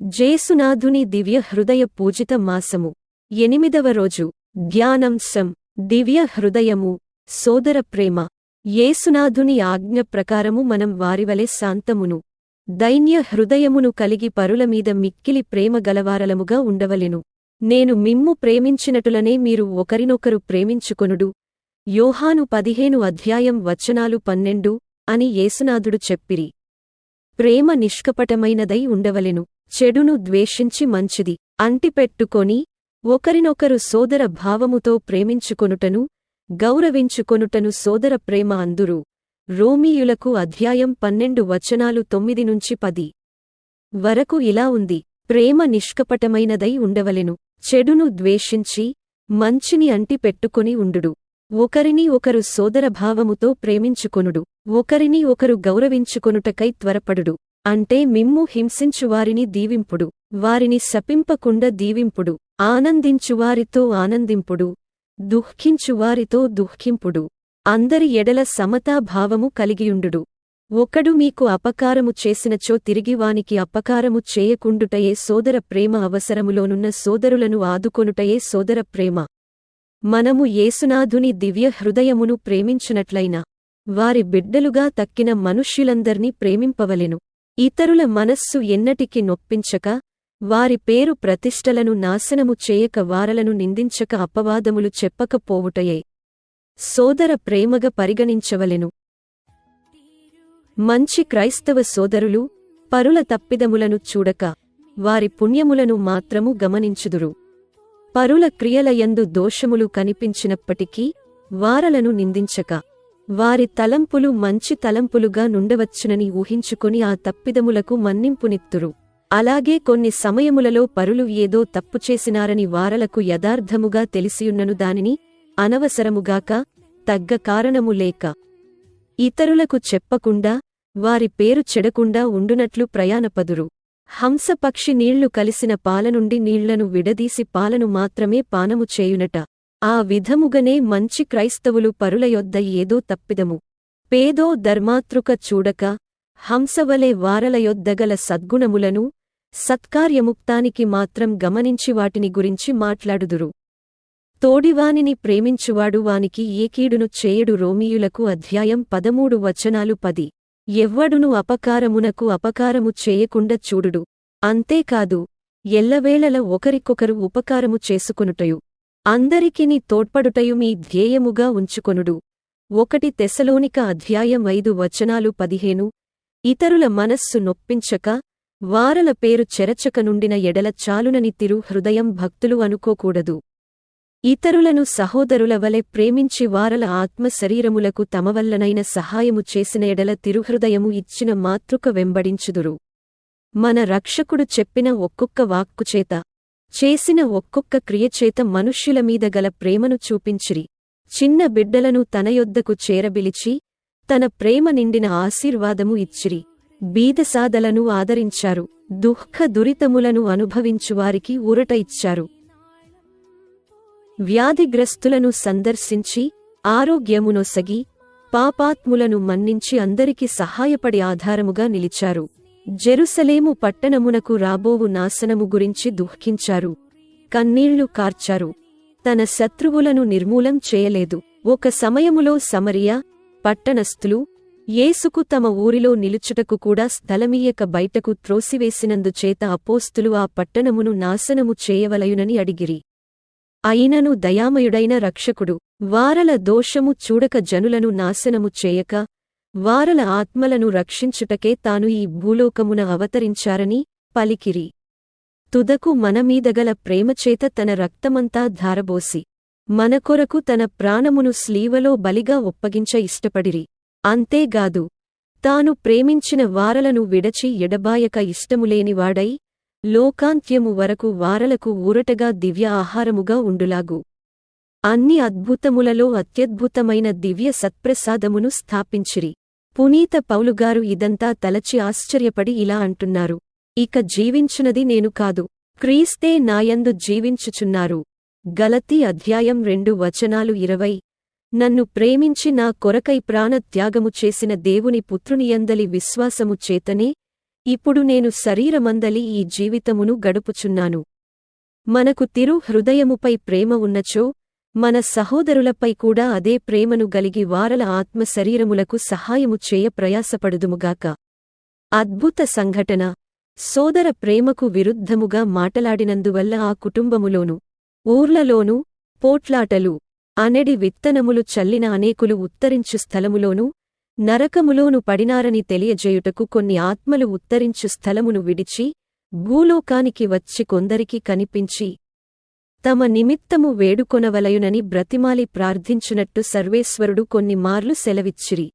జేసునాథుని దివ్య హృదయ పూజిత మాసము. ఎనిమిదవ రోజు జ్ఞానంశం దివ్య హృదయము సోదర ప్రేమ. యేసునాథుని ఆజ్ఞ ప్రకారము మనం వారివలె శాంతమును దైన్య హృదయమును కలిగి పరులమీద మిక్కిలి ప్రేమ గలవారలముగా ఉండవలెను. నేను మిమ్ము ప్రేమించినటులనే మీరు ఒకరినొకరు ప్రేమించుకొనుడు. యోహాను పదిహేను అధ్యాయం వచనాలు పన్నెండు అని యేసునాథుడు చెప్పిరి. ప్రేమ నిష్కపటమైనదై ఉండవలెను. చెడును ద్వేషించి మంచిది. అంటిపెట్టుకొని ఒకరినొకరు సోదర భావముతో ప్రేమించుకొనుటను గౌరవించుకొనుటను సోదర ప్రేమ అందురు. రోమీయులకు అధ్యాయం పన్నెండు వచనాలు తొమ్మిది నుంచి పది వరకు ఇలా ఉంది. ప్రేమ నిష్కపటమైనదై ఉండవలెను. చెడును ద్వేషించి మంచిని అంటిపెట్టుకొని ఉండుడు. ఒకరిని ఒకరు సోదరభావముతో ప్రేమించుకొనుడు. ఒకరిని ఒకరు గౌరవించుకొనుటకై త్వరపడుడు. అంటే మిమ్ము హింసించువారిని దీవింపుడు వారిని శపింపకుండ దీవింపుడు ఆనందించువారితో ఆనందింపుడు దుఃఖించువారితో దుఃఖింపుడు అందరి ఎడల సమతాభావము కలిగియుండుడు. ఒకడు మీకు అపకారము చేసినచో తిరిగి వానికి అపకారము చేయకుండుటయే సోదర ప్రేమ అవసరములోనున్న సోదరులను ఆదుకొనుటయే సోదర ప్రేమ. మనము యేసునాథుని దివ్య హృదయమును ప్రేమించునట్లయినా వారి బిడ్డలుగా తక్కిన మనుష్యులందర్నీ ప్రేమింపవలెను. ఇతరుల మనస్సు ఎన్నటికి నొప్పించక వారి పేరు ప్రతిష్టలను నాశనము చేయక వారలను నిందించక అపవాదములు చెప్పకపోవుటయే. సోదర ప్రేమగ పరిగణించవలెను. మంచి క్రైస్తవ సోదరులు పరుల తప్పిదములను చూడక వారి పుణ్యములను మాత్రము గమనించుదురు. పరుల క్రియలయందు దోషములు కనిపించినప్పటికీ వారలను నిందించక. వారి తలంపులు మంచి తలంపులుగా నుండవచ్చునని ఊహించుకుని ఆ తప్పిదములకు మన్నింపునిత్తురు అలాగే కొన్ని సమయములలో పరులు ఏదో తప్పు చేసినారని వారలకు యథార్థముగా తెలిసియున్నను దానిని అనవసరముగాక తగ్గ కారణము లేక ఇతరులకు చెప్పకుండా వారి పేరు చెడకుండా ఉండునట్లు ప్రయాణపదురు. హంసపక్షి నీళ్ళు కలిసిన పాలనుండి నీళ్ళను విడదీసి పాలను మాత్రమే పానము చేయునట. ఆ విధముగనే మంచి క్రైస్తవులు పరులయొద్ద ఏదో తప్పిదము. పేదో ధర్మాతృక చూడక హంసవలే వారలయొద్దగల సద్గుణములను సత్కార్యముక్తానికి మాత్రం గమనించి వాటిని గురించి మాట్లాడుదురు. తోడివానిని ప్రేమించువాడు వానికి ఏకీడును చేయడు రోమీయులకు అధ్యాయం పదమూడు వచనాలు పది. ఎవ్వడును అపకారమునకు అపకారము చేయకుండ చూడుడు. అంతేకాదు ఎల్లవేళల ఒకరికొకరు ఉపకారము చేసుకొనుటయు. అందరికిని తోడ్పడుటయు మీ ధ్యేయముగా ఉంచుకొనుడు. ఒకటి తెసలోనిక అధ్యాయం ఐదు వచనాలు పదిహేను. ఇతరుల మనస్సు నొప్పించక వారల పేరు చెరచక నుండిన ఎడల చాలునని తిరు హృదయం భక్తులు అనుకోకూడదు. ఇతరులను సహోదరుల వలె ప్రేమించి వారల ఆత్మ శరీరములకు తమవల్లనైన సహాయము చేసిన ఎడల తిరుహృదయము ఇచ్చిన మాతృక వెంబడించుదురు. మన రక్షకుడు చెప్పిన ఒక్కొక్క వాక్కుచేత చేసిన ఒక్కొక్క క్రియచేత మనుష్యులమీద గల ప్రేమను చూపించిరి. చిన్న బిడ్డలను తనయొద్దకు చేరబిలిచి తన ప్రేమ నిండిన ఆశీర్వాదము ఇచ్చిరి. బీదసాదలను ఆదరించారు దుఃఖ దురితములను అనుభవించువారికి ఊరట ఇచ్చారు. వ్యాధిగ్రస్తులను సందర్శించి ఆరోగ్యమునొసగి పాపాత్ములను మన్నించి అందరికి సహాయపడి ఆధారముగా నిలిచారు. జెరుసలేము పట్టణమునకు రాబోవు నాశనము గురించి దుఃఖించారు. కన్నీళ్ళు కార్చారు. తన శత్రువులను నిర్మూలం చేయలేదు. ఒక సమయములో సమరియా పట్టణస్థులు యేసుకు తమ ఊరిలో నిలుచుటకు కూడా స్థలమీయక బయటకు త్రోసివేసినందుచేత అపోస్తులు ఆ పట్టణమును నాశనము చేయవలయునని అడిగిరి. అయినను దయామయుడైన రక్షకుడు వారల దోషము చూడక జనులను నాశనము చేయక వారల ఆత్మలను రక్షించుటకే తాను ఈ భూలోకమున అవతరించారని పలికిరి. తుదకు మనమీదగల ప్రేమచేత తన రక్తమంతా ధారబోసి మనకొరకు తన ప్రాణమును స్లీవలో బలిగా ఒప్పగించ ఇష్టపడిరి. అంతేగాదు తాను ప్రేమించిన వారలను విడచి ఎడబాయక ఇష్టములేనివాడై లోకాంత్యము వరకు వారలకు ఊరటగా దివ్య ఆహారముగా ఉండులాగు. అన్ని అద్భుతములలో అత్యద్భుతమైన దివ్య సత్ప్రసాదమును స్థాపించిరి. పునీత పౌలుగారు ఇదంతా తలచి ఆశ్చర్యపడి ఇలా అంటున్నారు. ఇక జీవించునది నేను కాదు. క్రీస్తే నాయందు జీవించుచున్నారు. గలతీ అధ్యాయం రెండు వచనాలు ఇరవై. నన్ను ప్రేమించి నా కొరకై ప్రాణత్యాగము చేసిన దేవుని పుత్రునియందలి విశ్వాసము చేతనే ఇప్పుడు నేను శరీరమందలి ఈ జీవితమును గడుపుచున్నాను. మనకు తిరు హృదయముపై ప్రేమ ఉన్నచో మన సహోదరులపై కూడా అదే ప్రేమను గలిగి వారల ఆత్మ శరీరములకు సహాయము చేయ ప్రయాసపడుదుముగాక. అద్భుత సంఘటన. సోదర ప్రేమకు విరుద్ధముగా మాటలాడినందువల్ల ఆ కుటుంబములోను ఊర్లలోనూ పోట్లాటలు అనెడి విత్తనములు చల్లిన అనేకులు ఉత్తరించు స్థలములోనూ నరకములోను పడినారని తెలియజేయుటకు కొన్ని ఆత్మలు ఉత్తరించు స్థలమును విడిచి భూలోకానికి వచ్చి కొందరికి కనిపించి తమ నిమిత్తము వేడుకొనవలయునని బ్రతిమాలి ప్రార్థించునట్టు సర్వేశ్వరుడు కొన్ని మార్లు సెలవిచ్చిరి.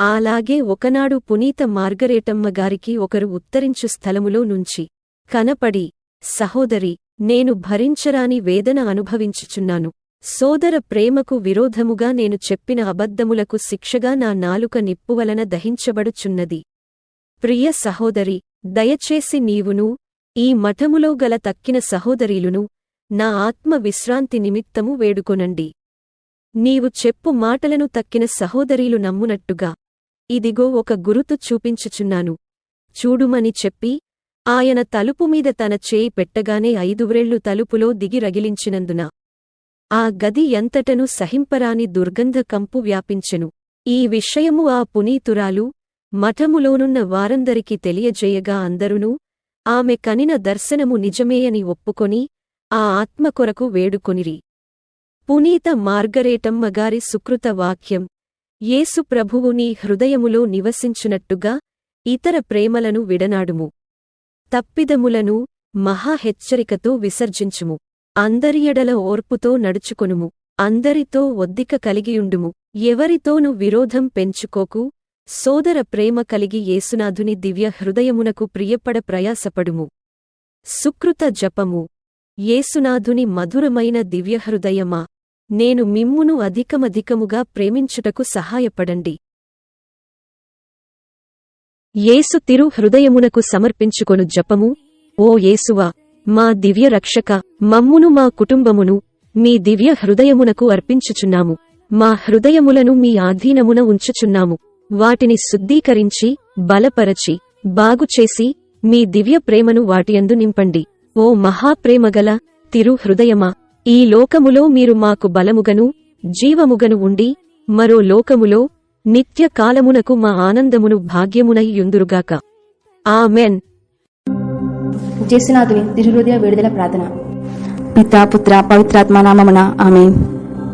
అలాగే ఒకనాడు పునీత మార్గరేటమ్మ గారికి ఒకరు ఉత్తరించు స్థలములో నుంచి కనపడి సహోదరి నేను భరించరాని వేదన అనుభవించుచున్నాను. సోదర ప్రేమకు విరోధముగా నేను చెప్పిన అబద్ధములకు శిక్షగా నా నాలుక నిప్పువలన దహించబడుచున్నది. ప్రియ సహోదరి దయచేసి నీవును ఈ మఠములో గల తక్కిన సహోదరీలును నా ఆత్మ విశ్రాంతి నిమిత్తము వేడుకొనండి. నీవు చెప్పు మాటలను తక్కిన సహోదరీలు నమ్మునట్టుగా. ఇదిగో ఒక గురుతు చూపించుచున్నాను. చూడుమని చెప్పి ఆయన తలుపుమీద తన చేయి పెట్టగానే ఐదువ్రెళ్ళు తలుపులో దిగి రగిలించినందున. ఆ గది ఎంతటను సహింపరాని దుర్గంధ కంపు వ్యాపించెను. ఈ విషయము ఆ పునీతురాలు మఠములోనున్న వారందరికి తెలియజేయగా అందరునూ ఆమె కనిన దర్శనము నిజమేయని ఒప్పుకొని ఆ ఆత్మ కొరకు వేడుకొనిరి. పునీత మార్గరేటమ్మగారి సుకృత వాక్యం. యేసు ప్రభువు నీ హృదయములో నివసించునట్టుగా ఇతర ప్రేమలను విడనాడుము. తప్పిదములను మహా హెచ్చరికతో విసర్జించుము. అందరి ఎడల ఓర్పుతో నడుచుకొనుము. అందరితో ఒద్దిక కలిగియుండుము. ఎవరితోనూ విరోధం పెంచుకోకు. సోదర ప్రేమ కలిగి యేసునాథుని దివ్య హృదయమునకు ప్రియపడ ప్రయాసపడుము. సుకృత జపము. యేసునాథుని మధురమైన దివ్యహృదయమా నేను మిమ్మును అధికమధికముగా ప్రేమించుటకు సహాయపడండి. యేసు తిరు హృదయమునకు సమర్పించుకొను జపము. ఓ యేసువా మా దివ్య రక్షక మమ్మును మా కుటుంబమును మీ దివ్య హృదయమునకు అర్పించుచున్నాము. మా హృదయములను మీ ఆధీనమున ఉంచుచున్నాము. వాటిని శుద్ధీకరించి బలపరచి బాగుచేసి మీ దివ్య ప్రేమను వాటియందు నింపండి. ఓ మహాప్రేమగల తిరు హృదయమా ఈ లోకములో మీరు మాకు బలముగను జీవముగను ఉండి మరో లోకములో నిత్య కాలమునకు మా ఆనందమును భాగ్యమునై యుందురుగాక. ఆమెన్. జేసునాథుని తిరుహృదయ విడుదల ప్రార్థన. పితా పుత్ర పవిత్రాత్మ నామమున ఆమె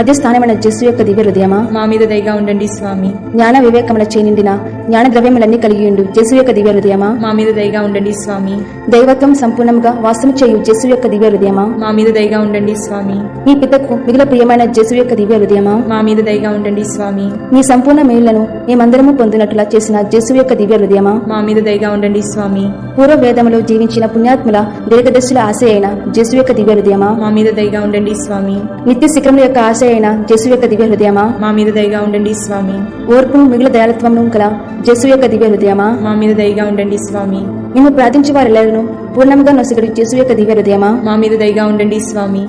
మధ్య స్థానమైన జేసు యొక్క దివ్య హృదయమా? మా మీద దయగా ఉండండి స్వామి. జ్ఞాన వివేకముల చేనిండిన జ్ఞాన ద్రవ్యములన్నీ కలిగి ఉండు జేసు యొక్క దివ్య హృదయమా? మా మీద దయగా ఉండండి స్వామి. దైవత్వం సంపూర్ణంగా వాస్తవం చేయు జేసు యొక్క దివ్య హృదయమా? మా మీద దయగా ఉండండి స్వామి. నీ పితకు మిగిలిన ప్రియమైన జేసు యొక్క దివ్య హృదయమా? మా మీద దయగా ఉండండి స్వామి. నీ సంపూర్ణ మేలులను మేమందరము పొందినట్లుగా చేసిన జేసు యొక్క దివ్య హృదయమా? మా మీద దయగా ఉండండి స్వామి. పూర్వ వేదములో జీవించిన పుణ్యాత్ముల దీర్ఘదర్శుల ఆశ అయిన జేసు యొక్క దివ్య హృదయమా? మా మీద దయగా ఉండండి స్వామి. నిత్య శిఖరముల యొక్క ఆశ అయిన జేసు యొక్క దివ్య హృదయమా? మా మీద దయగా ఉండండి స్వామి. ఓర్పును మిగిలిన దయాలత్వమును గల జేసు యొక్క దివ్య హృదయమా? మా మీద దయగా ఉండండి స్వామి. నిన్ను ప్రార్థించి వారెల్లరను పూర్ణముగా నొసగడు జేసు యొక్క దివ్య హృదయమా? మా మీద దయగా ఉండండి స్వామి.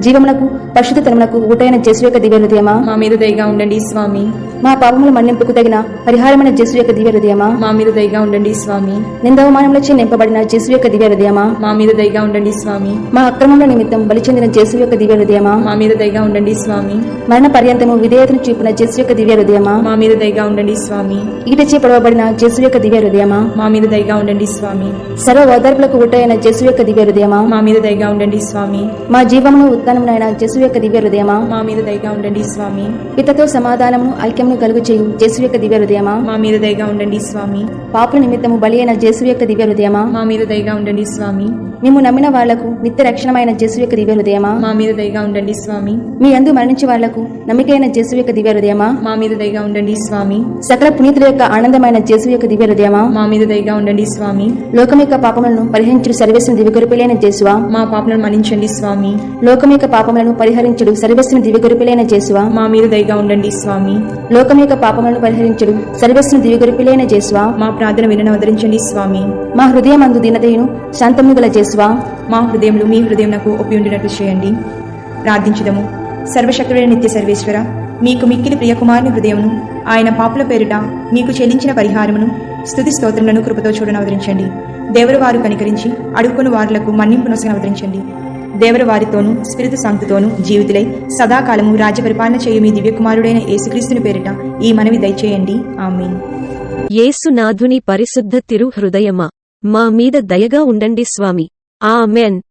జీవమునకు పరిశుద్ధతనమునకు ఊటైన జేసు యొక్క దివ్య హృదయమా? మా మీద దయగా ఉండండి స్వామి. మా పాపముల మన్నింపుకు తగిన పరిహారమైన జేసు యొక్క దివ్య హృదయమా? మా మీద దయగా ఉండండి స్వామి. నిందవమానములచే నింపబడిన జేసు యొక్క దివ్య హృదయమా? మా మీద దయగా ఉండండి స్వామి. మా అక్రమముల నిమిత్తం బలి చెందిన జేసు యొక్క దివ్య హృదయమా? మా మీద దయగా ఉండండి స్వామి. మరణ పర్యంతము విధేయతను చూపిన జేసు యొక్క దివ్య హృదయమా? మా మీద దయగా ఉండండి స్వామి. ఈటచే పొడవబడిన జేసు యొక్క దివ్య హృదయమా? మా మీద దయగా ఉండండి స్వామి. సర్వ ఓదార్పులకు ఊటైన జేసు యొక్క దివ్య హృదయమా? మా మీద దయగా ఉండండి స్వామి. మా జీవమును ఉత్తానమునైన జేసు యొక్క దివ్య హృదయమా? మా మీద దయగా ఉండండి స్వామి. పితతో సమాధానమును ఐక్యమును కలుగు చేయు. జేసు యొక్క దివ్య హృదయమా? మా మీద దయగా ఉండండి స్వామి. పాపుల నిమిత్తము బలి అయిన జేసు యొక్క దివ్య హృదయమా? మా మీద దయగా ఉండండి స్వామి. మేము నమ్మిన వాళ్ళకు నిత్య రక్షణమైన జేసు యొక్క దివ్య హృదయమా? మా మీద దయగా ఉండండి స్వామి. మీ అందు మరణించే వాళ్ళకు నమ్మికైన జేసు యొక్క దివ్య హృదయమా? మా మీద దయగా ఉండండి స్వామి. సకల పునీతుల యొక్క ఆనందమైన జేసు యొక్క దివ్య హృదయమా? మా మీద దయగా ఉండండి స్వామి. లోకం యొక్క పాపములను పరిహరించుడు సర్వేశ్వని దివ్యగొరిపిలైన జేసువా మా పాపలను మన్నించండి స్వామి. లోకం యొక్క పాపములను పరిహరించుడు సర్వేశ్వని దివ్యగొరిపిలైన జేసువా మా మీద దయగా ఉండండి స్వామి. లోకం యొక్క పాపములను పరిహరించుడు. సర్వేశ్వని దివ్యగొరిపిలైన జేసువా. మా ప్రార్థన వినను అవతరించండి స్వామి. మా హృదయం అందు దీనతయును శాంతమును గల జేసువా. మా హృదయంలో మీ హృదయం నాకు ఒప్పి ఉండినట్లు చేయండి. ప్రార్థించుదము. సర్వశక్తుడైన నిత్య సర్వేశ్వర మీకు మిక్కిలి ప్రియకుమారుని హృదయమును ఆయన పాపుల పేరిట మీకు చెల్లించిన పరిహారమును స్తుతి స్తోత్రములను కృపతో చూడని అవతరించండి దేవరు వారు కనికరించి అడుక్కుని వారులకు మన్నింపు నొసగని అవతరించండి దేవరవారితోనూ స్పిరితు సాంక్తితోనూ జీవితులై సదాకాలము రాజ్య పరిపాలన చేయు మీ దివ్యకుమారుడైన యేసుక్రీస్తుని పేరిట ఈ మనవి దయచేయండి. ఆమీన్. యేసునాథుని పరిశుద్ధ తిరు హృదయమా మా మీద దయగా ఉండండి స్వామి. ఆమెన్.